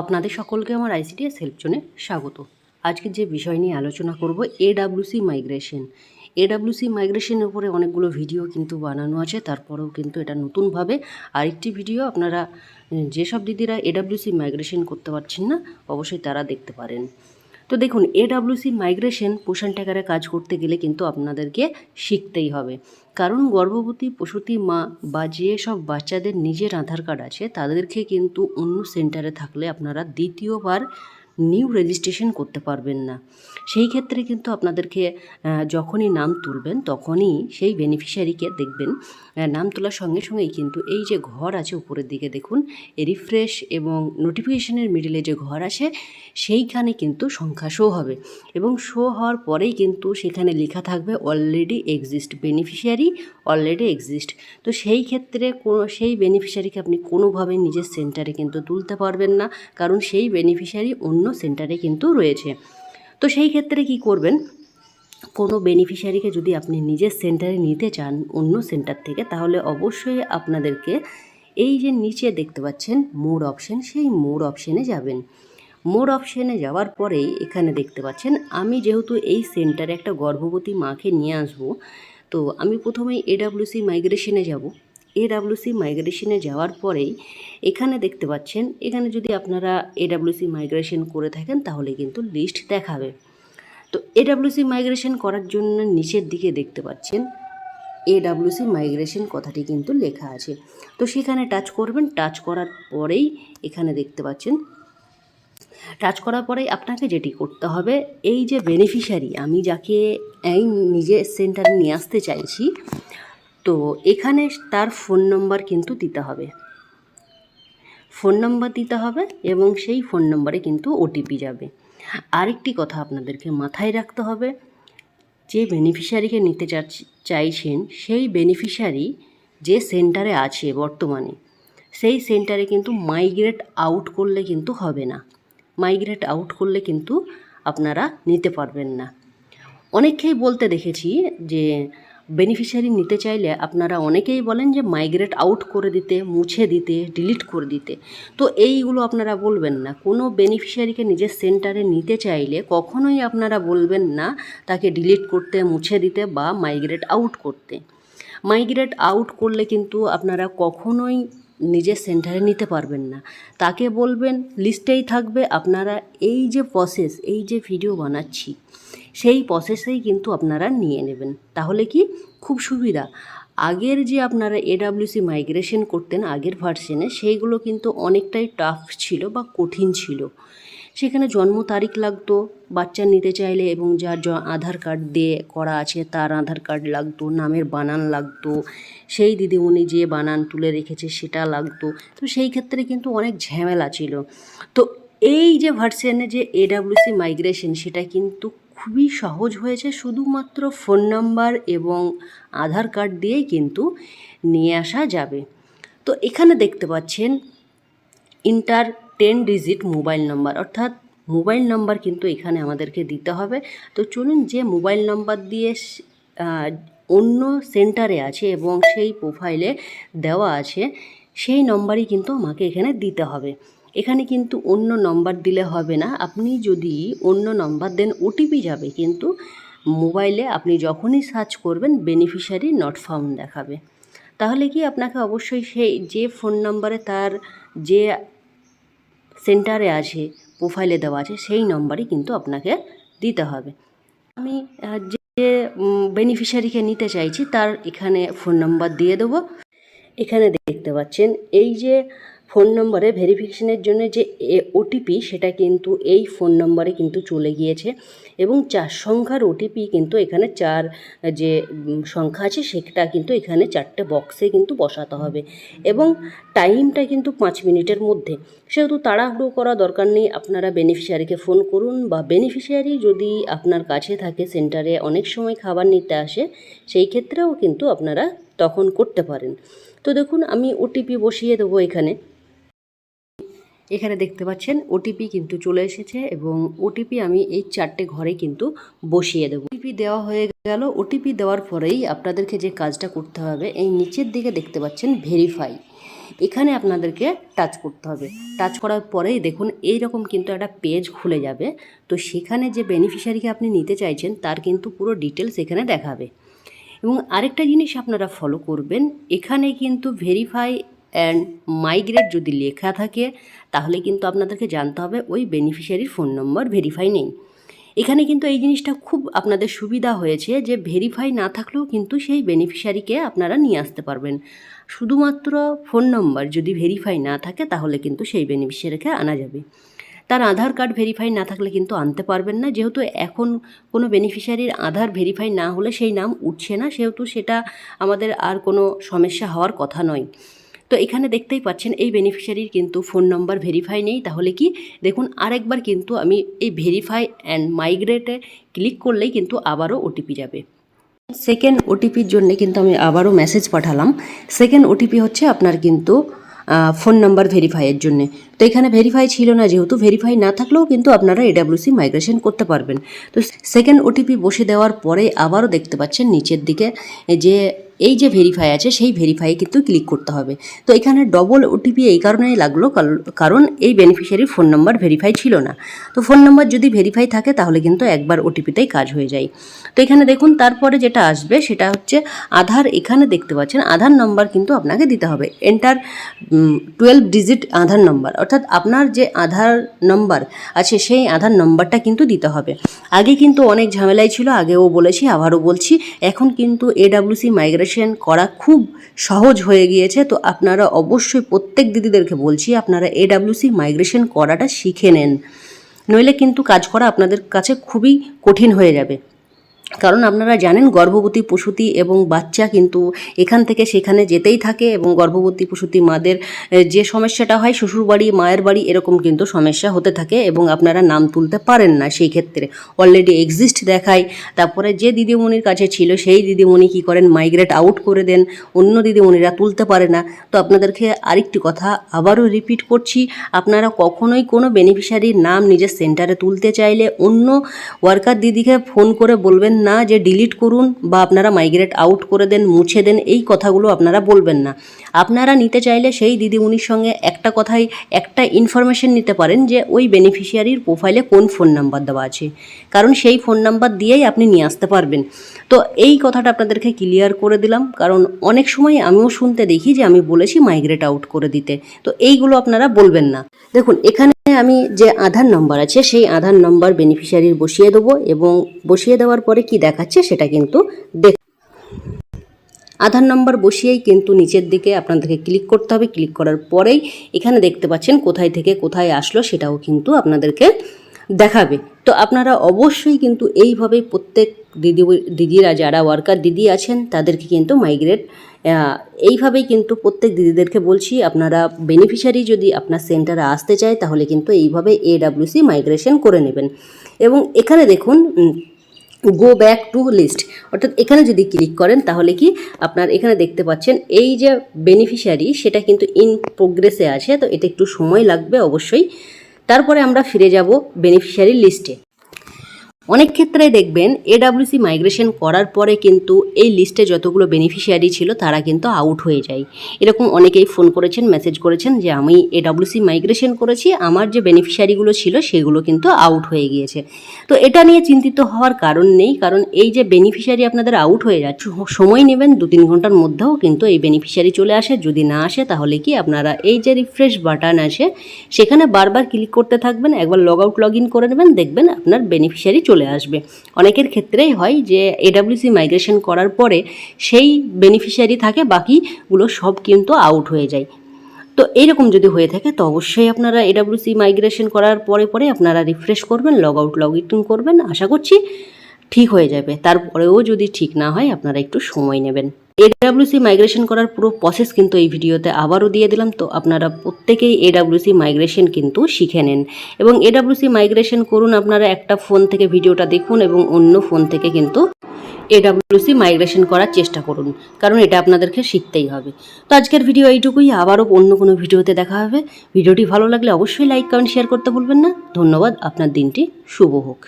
আপনাদের সকলকে আমার আইসিটিএস হেল্প জোনে স্বাগত। আজকে যে বিষয় নিয়ে আলোচনা করব এডাব্লিউসি মাইগ্রেশন এডাব্লিউসি মাইগ্রেশনের উপরে অনেকগুলো ভিডিও কিন্তু বানানো আছে, তারপরেও কিন্তু এটা নতুনভাবে আরেকটি ভিডিও আপনারা যেসব দিদিরা এডাব্লিউসি মাইগ্রেশন করতে পারছেন না, অবশ্যই তারা দেখতে পারেন। তো দেখুন এডাব্লিউসি মাইগ্রেশন পোষণ ট্যাকারে কাজ করতে গেলে কিন্তু আপনাদেরকে শিখতেই হবে। কারণ গর্ভবতী প্রসূতি মা বা যে সব বাচ্চাদের নিজের আধার কার্ড আছে, তাদেরকে কিন্তু অন্য সেন্টারে থাকলে আপনারা দ্বিতীয়বার নিউ রেজিস্ট্রেশন করতে পারবেন না। সেই ক্ষেত্রে কিন্তু আপনাদেরকে যখনই নাম তুলবেন তখনই সেই বেনিফিশিয়ারিকে দেখবেন। নাম তোলার সঙ্গে সঙ্গেই কিন্তু এই যে ঘর আছে উপরের দিকে দেখুন রিফ্রেশ এবং নোটিফিকেশনের মিডিলে যে ঘর আছে, সেইখানে কিন্তু সংখ্যা শো হবে। এবং শো হওয়ার পরেই কিন্তু সেখানে লেখা থাকবে already exist beneficiary already exist তো সেই ক্ষেত্রে কোনো, সেই বেনিফিশিয়ারিকে আপনি কোনোভাবে নিজের সেন্টারে কিন্তু তুলতে পারবেন না। কারণ সেই বেনিফিশিয়ারি অন্য সেন্টারে কিন্তু রয়েছে। তো সেই ক্ষেত্রে কি করবেন? কোনো বেনিফিশিয়ারিকে যদি আপনি নিজের সেন্টারে নিতে চান অন্য সেন্টার থেকে, তাহলে অবশ্যই আপনাদেরকে এই যে নিচে দেখতে পাচ্ছেন মোড অপশন সেই মোড অপশনে যাবেন। মোড অপশনে যাওয়ার পরেই এখানে দেখতে পাচ্ছেন, আমি যেহেতু এই সেন্টারে একটা গর্ভবতী মাকে নিয়ে আসব, তো আমি প্রথমেই এডাব্লিউসি মাইগ্রেশনে যাব। এডাব্লিউসি মাইগ্রেশনে যাওয়ার পরেই এখানে দেখতে পাচ্ছেন, এখানে যদি আপনারা এডাব্লিউসি মাইগ্রেশন করে থাকেন তাহলে কিন্তু লিস্ট দেখাবে। তো এডাব্লিউসি মাইগ্রেশন করার জন্য নিচের দিকে দেখতে পাচ্ছেন এডাব্লিউসি মাইগ্রেশন কথাটি কিন্তু লেখা আছে। তো সেখানে টাচ করবেন টাচ করার পরেই এখানে দেখতে পাচ্ছেন টাচ করার পরেই আপনাকে যেটি করতে হবে, এই যে বেনিফিশিয়ারি আমি যাকে এই নিজে সেন্টারে নিয়ে আসতে চাইছি তো এখানে তার ফোন নম্বর কিন্তু দিতে হবে। ফোন নম্বর দিতে হবে এবং সেই ফোন নম্বরে কিন্তু ওটিপি যাবে। আরেকটি কথা আপনাদেরকে মাথায় রাখতে হবে, যে বেনিফিশিয়ারিকে নিতে চাইছেন, সেই বেনিফিশিয়ারি যে সেন্টারে আছে বর্তমানে, সেই সেন্টারে কিন্তু মাইগ্রেট আউট করলে কিন্তু হবে না। মাইগ্রেট আউট করলে কিন্তু আপনারা নিতে পারবেন না। অনেককেই বলতে দেখেছি যে বেনিফিশিয়ারি নিতে চাইলে আপনারা অনেকেই বলেন যে মাইগ্রেট আউট করে দিতে, মুছে দিতে ডিলিট করে দিতে। তো এইগুলো আপনারা বলবেন না। কোনো বেনিফিশিয়ারিকে নিজের সেন্টারে নিতে চাইলে কখনোই আপনারা বলবেন না তাকে ডিলিট করতে, মুছে দিতে বা মাইগ্রেট আউট করতে। মাইগ্রেট আউট করলে কিন্তু আপনারা কখনোই নিজের সেন্টারে নিতে পারবেন না। তাকে বলবেন লিস্টেই থাকবে। আপনারা এই যে প্রসেস এই যে ভিডিও বানাচ্ছি সেই প্রসেসেই কিন্তু আপনারা নিয়ে নেবেন। তাহলে কি? খুব সুবিধা। আগের যে আপনারা এডাব্লিউসি মাইগ্রেশন করতেন, আগের ভার্সনে সেইগুলো কিন্তু অনেকটাই টাফ ছিল বা কঠিন ছিল। সেখানে জন্ম তারিখ লাগতো, বাচ্চা নিতে চাইলে এবং যার আধার কার্ড দিয়ে করা আছে, তার আধার কার্ড লাগতো, নামের বানান লাগতো, সেই দিদিমণি যে বানান তুলে রেখেছে সেটা লাগতো। তো সেই ক্ষেত্রে কিন্তু অনেক ঝামেলা ছিল। তো এই যে ভার্সনে যে এডাব্লিউসি মাইগ্রেশন সেটা কিন্তু খুবই সহজ হয়েছে। শুধুমাত্র ফোন নাম্বার এবং আধার কার্ড দিয়েই কিন্তু নিয়ে আসা যাবে। তো এখানে দেখতে পাচ্ছেন enter ten digit mobile number অর্থাৎ মোবাইল নাম্বার কিন্তু এখানে আমাদেরকে দিতে হবে। তো চলুন যে মোবাইল নাম্বার দিয়ে অন্য সেন্টারে আছে এবং সেই প্রোফাইলে দেওয়া আছে, সেই নম্বরই কিন্তু আমাকে এখানে দিতে হবে। এখানে কিন্তু অন্য নম্বর দিলে হবে না। আপনি যদি অন্য নম্বর দেন ওটিপি যাবে। কিন্তু মোবাইলে আপনি যখনই সার্চ করবেন, বেনিফিশিয়ারি নট ফাউন্ড দেখাবে। তাহলে কি আপনাকে অবশ্যই সেই যে ফোন নম্বরে তার যে সেন্টারে আছে, প্রোফাইলে দেওয়া আছে, সেই নম্বরই কিন্তু আপনাকে দিতে হবে। আমি যে বেনিফিশিয়ারিকে নিতে চাইছি, তার এখানে ফোন নাম্বার দিয়ে দেবো। এখানে দেখতে পাচ্ছেন, এই যে ফোন নম্বরে ভেরিফিকেশনের জন্য যে ওটিপি সেটা কিন্তু এই ফোন নম্বরে কিন্তু চলে গিয়েছে এবং চার সংখ্যার ওটিপি কিন্তু এখানে চার, যে সংখ্যা আছে সেটা কিন্তু এখানে চারটে বক্সে কিন্তু বসাতে হবে এবং টাইমটা কিন্তু পাঁচ মিনিটের মধ্যে। সেহেতু তাড়াহুড়ো করা দরকার নেই, আপনারা বেনিফিশিয়ারিকে ফোন করুন বা বেনিফিশিয়ারি যদি আপনার কাছে থাকে সেন্টারে অনেক সময় খাবার নিতে আসে, সেই ক্ষেত্রেও কিন্তু আপনারা তখন করতে পারেন। তো দেখুন, আমি ওটিপি বসিয়ে দেবো এখানে। এখানে দেখতে পাচ্ছেন ওটিপি কিন্তু চলে এসেছে এবং ওটিপি আমি এই চারটে ঘরে কিন্তু বসিয়ে দেবো। ওটিপি দেওয়া হয়ে গেল। ওটিপি দেওয়ার পরেই আপনাদেরকে যে কাজটা করতে হবে, এই নিচের দিকে দেখতে পাচ্ছেন ভেরিফাই এখানে আপনাদেরকে টাচ করতে হবে। টাচ করার পরেই দেখুন এই রকম কিন্তু একটা পেজ খুলে যাবে। তো সেখানে যে বেনিফিশিয়ারিকে আপনি নিতে চাইছেন, তার কিন্তু পুরো ডিটেলস এখানে দেখাবে। এবং আরেকটা জিনিস আপনারা ফলো করবেন, এখানে কিন্তু ভেরিফাই অ্যান্ড মাইগ্রেট যদি লেখা থাকে, তাহলে কিন্তু আপনাদেরকে জানতে হবে ওই বেনিফিশিয়ারির ফোন নম্বর ভেরিফাই নেই। এখানে কিন্তু এই জিনিসটা খুব আপনাদের সুবিধা হয়েছে যে ভেরিফাই না থাকলেও কিন্তু সেই বেনিফিশিয়ারিকে আপনারা নিয়ে আসতে পারবেন। শুধুমাত্র ফোন নম্বর যদি ভেরিফাই না থাকে, তাহলে কিন্তু সেই বেনিফিশিয়ারিকে আনা যাবে। তার আধার কার্ড ভেরিফাই না থাকলে কিন্তু আনতে পারবেন না। যেহেতু এখন কোনো বেনিফিশিয়ারির আধার ভেরিফাই না হলে সেই নাম উঠছে না, সেহেতু সেটা আমাদের আর কোনো সমস্যা হওয়ার কথা নয়। তো এখানে দেখতেই পাচ্ছেন, এই বেনিফিশিয়ারির কিন্তু ফোন নম্বর ভেরিফাই নেই। তাহলে কি? দেখুন, আরেকবার কিন্তু আমি এই ভেরিফাই অ্যান্ড মাইগ্রেটে ক্লিক করলেই কিন্তু আবারও ওটিপি যাবে। সেকেন্ড ওটিপির জন্য কিন্তু আমি আবারও মেসেজ পাঠালাম। সেকেন্ড ওটিপি হচ্ছে আপনার কিন্তু ফোন নাম্বার ভেরিফাইয়ের জন্যে। তো এখানে ভেরিফাই ছিল না যেহেতু ভেরিফাই না থাকলেও কিন্তু আপনারা এডাব্লিউসি মাইগ্রেশন করতে পারবেন। তো সেকেন্ড ওটিপি বসে দেওয়ার পরে আবারও দেখতে পাচ্ছেন, নিচের দিকে যে এই যে ভেরিফাই আছে, সেই ভেরিফাই কিন্তু ক্লিক করতে হবে। তো এখানে ডবল ওটিপি এই কারণেই লাগল কারণ এই বেনিফিশিয়ারির ফোন নাম্বার ভেরিফাই ছিল না। তো ফোন নাম্বার যদি ভেরিফাই থাকে, তাহলে কিন্তু একবার ওটিপিতেই কাজ হয়ে যায়। তো এখানে দেখুন, তারপরে যেটা আসবে, সেটা হচ্ছে আধার এখানে দেখতে পাচ্ছেন, আধার নাম্বার কিন্তু আপনাকে দিতে হবে। Enter twelve digit Aadhaar number অর্থাৎ আপনার যে আধার নাম্বার আছে, সেই আধার নাম্বারটা কিন্তু দিতে হবে। আগে কিন্তু অনেক ঝামেলাই ছিল আগেও বলেছি, আবারও বলছি। এখন কিন্তু এডাব্লিউসি মাইগ্রেশন করা খুব সহজ হয়ে গিয়েছে। তো আপনারা অবশ্যই প্রত্যেক দিদিদেরকে বলছি, আপনারা এডাব্লিউসি মাইগ্রেশন করাটা শিখে নেন। নইলে কিন্তু কাজ করা আপনাদের কাছে খুবই কঠিন হয়ে যাবে। কারণ আপনারা জানেন গর্ভবতী প্রসূতি এবং বাচ্চা কিন্তু এখান থেকে সেখানে যেতেই থাকে এবং গর্ভবতী প্রসূতি মাদের যে সমস্যাটা হয়, শ্বশুরবাড়ি, মায়ের বাড়ি এরকম কিন্তু সমস্যা হতে থাকে এবং আপনারা নাম তুলতে পারেন না সেই ক্ষেত্রে। অলরেডি এক্সিস্ট দেখায়। তারপরে যে দিদিমণির কাছে ছিল, সেই দিদিমণি কী করেন? মাইগ্রেট আউট করে দেন। অন্য দিদিমণিরা তুলতে পারে না। তো আপনাদেরকে আরেকটি কথা আবারও রিপিট করছি। আপনারা কখনোই কোনো বেনিফিশিয়ারির নাম নিজের সেন্টারে তুলতে চাইলে অন্য ওয়ার্কার দিদিকে ফোন করে বলবেন না যে ডিলিট করুন বা আপনারা মাইগ্রেট আউট করে দেন, মুছে দেন, এই কথাগুলো আপনারা বলবেন না। আপনারা নিতে চাইলে সেই দিদিমণির সঙ্গে একটা কথাই, একটা ইনফরমেশন নিতে পারেন যে ওই বেনিফিশিয়ারির প্রোফাইলে কোন ফোন নাম্বার দেওয়া আছে। কারণ সেই ফোন নাম্বার দিয়েই আপনি নিয়ে আসতে পারবেন। তো এই কথাটা আপনাদেরকে ক্লিয়ার করে দিলাম। কারণ অনেক সময় আমিও শুনতে দেখি যে আমি বলেছি মাইগ্রেট আউট করে দিতে। তো এইগুলো আপনারা বলবেন না। দেখুন, এখানে আমি যে আধার নম্বর আছে, সেই আধার নম্বর বেনিফিশিয়ারির বসিয়ে দেবো এবং বসিয়ে দেওয়ার পরে কি দেখাচ্ছে সেটা কিন্তু দেখ আধার নম্বর বসিয়েই কিন্তু নিচের দিকে আপনাদেরকে ক্লিক করতে হবে। ক্লিক করার পরেই এখানে দেখতে পাচ্ছেন কোথায় থেকে কোথায় আসলো সেটাও কিন্তু আপনাদেরকে দেখাবে। তো আপনারা অবশ্যই কিন্তু এইভাবে প্রত্যেক দিদি দিদিরা যারা ওয়ার্কার দিদি আছেন, তাদেরকে কিন্তু মাইগ্রেট এইভাবেই কিন্তু প্রত্যেক দিদিদেরকে বলছি, আপনারা বেনিফিশিয়ারি যদি আপনার সেন্টারে আসতে চায়, তাহলে কিন্তু এইভাবে এডাব্লিউসি মাইগ্রেশন করে নেবেন। এবং এখানে দেখুন গো ব্যাক টু লিস্ট অর্থাৎ এখানে যদি ক্লিক করেন, তাহলে কি আপনার এখানে দেখতে পাচ্ছেন, এই যে বেনিফিশিয়ারি সেটা কিন্তু ইন প্রোগ্রেসে আছে, তো এটা একটু সময় লাগবে অবশ্যই। তারপরে আমরা ফিরে যাব বেনিফিশিয়ারি লিস্টে অনেক ক্ষেত্রে দেখবেন এডাব্লিউসি মাইগ্রেশন করার পরে কিন্তু এই লিস্টে যতগুলো বেনিফিশিয়ারি ছিল তারা কিন্তু আউট হয়ে যায়। এরকম অনেকেই ফোন করেছেন মেসেজ করেছেন যে, আমি এডাব্লিউসি মাইগ্রেশন করেছি, আমার যে বেনিফিশিয়ারিগুলো ছিল সেগুলো কিন্তু আউট হয়ে গিয়েছে। তো এটা নিয়ে চিন্তিত হওয়ার কারণ নেই, কারণ এই যে বেনিফিশিয়ারি আপনাদের আউট হয়ে যাচ্ছে সময় নেবেন দু তিন ঘণ্টার মধ্যেও কিন্তু এই বেনিফিশিয়ারি চলে আসে। যদি না আসে, তাহলে কি আপনারা এই যে রিফ্রেশ বাটন আসে, সেখানে বারবার ক্লিক করতে থাকবেন, একবার লগ আউট লগ ইন করে নেবেন, দেখবেন আপনার বেনিফিশিয়ারি চলে আসবে। অনেকের ক্ষেত্রেই হয় যে এডাব্লিউসি মাইগ্রেশন করার পরে সেই বেনিফিশিয়ারি থাকে, বাকিগুলো সব কিন্তু আউট হয়ে যায়। তো এইরকম যদি হয়ে থাকে, তো অবশ্যই আপনারা এডাব্লিউসি মাইগ্রেশন করার পরে পরে আপনারা রিফ্রেশ করবেন লগ আউট লগ ইন করবেন। আশা করছি ঠিক হয়ে যাবে। তারপরেও যদি ঠিক না হয়, আপনারা একটু সময় নেবেন। এডাব্লিউসি মাইগ্রেশন করার পুরো প্রসেস কিন্তু এই ভিডিওতে আবারও দিয়ে দিলাম। তো আপনারা প্রত্যেকেই এডাব্লিউসি মাইগ্রেশন কিন্তু শিখে নেন। এবং এডাব্লিউসি মাইগ্রেশন করুন আপনারা একটা ফোন থেকে ভিডিওটা দেখুন এবং অন্য ফোন থেকে কিন্তু এডাব্লিউসি মাইগ্রেশন করার চেষ্টা করুন। কারণ এটা আপনাদেরকে শিখতেই হবে। তো আজকের ভিডিও এইটুকুই। আবারও অন্য কোনো ভিডিওতে দেখা হবে। ভিডিওটি ভালো লাগলে অবশ্যই লাইক কমেন্ট শেয়ার করতে ভুলবেন না। ধন্যবাদ। আপনার দিনটি শুভ হোক।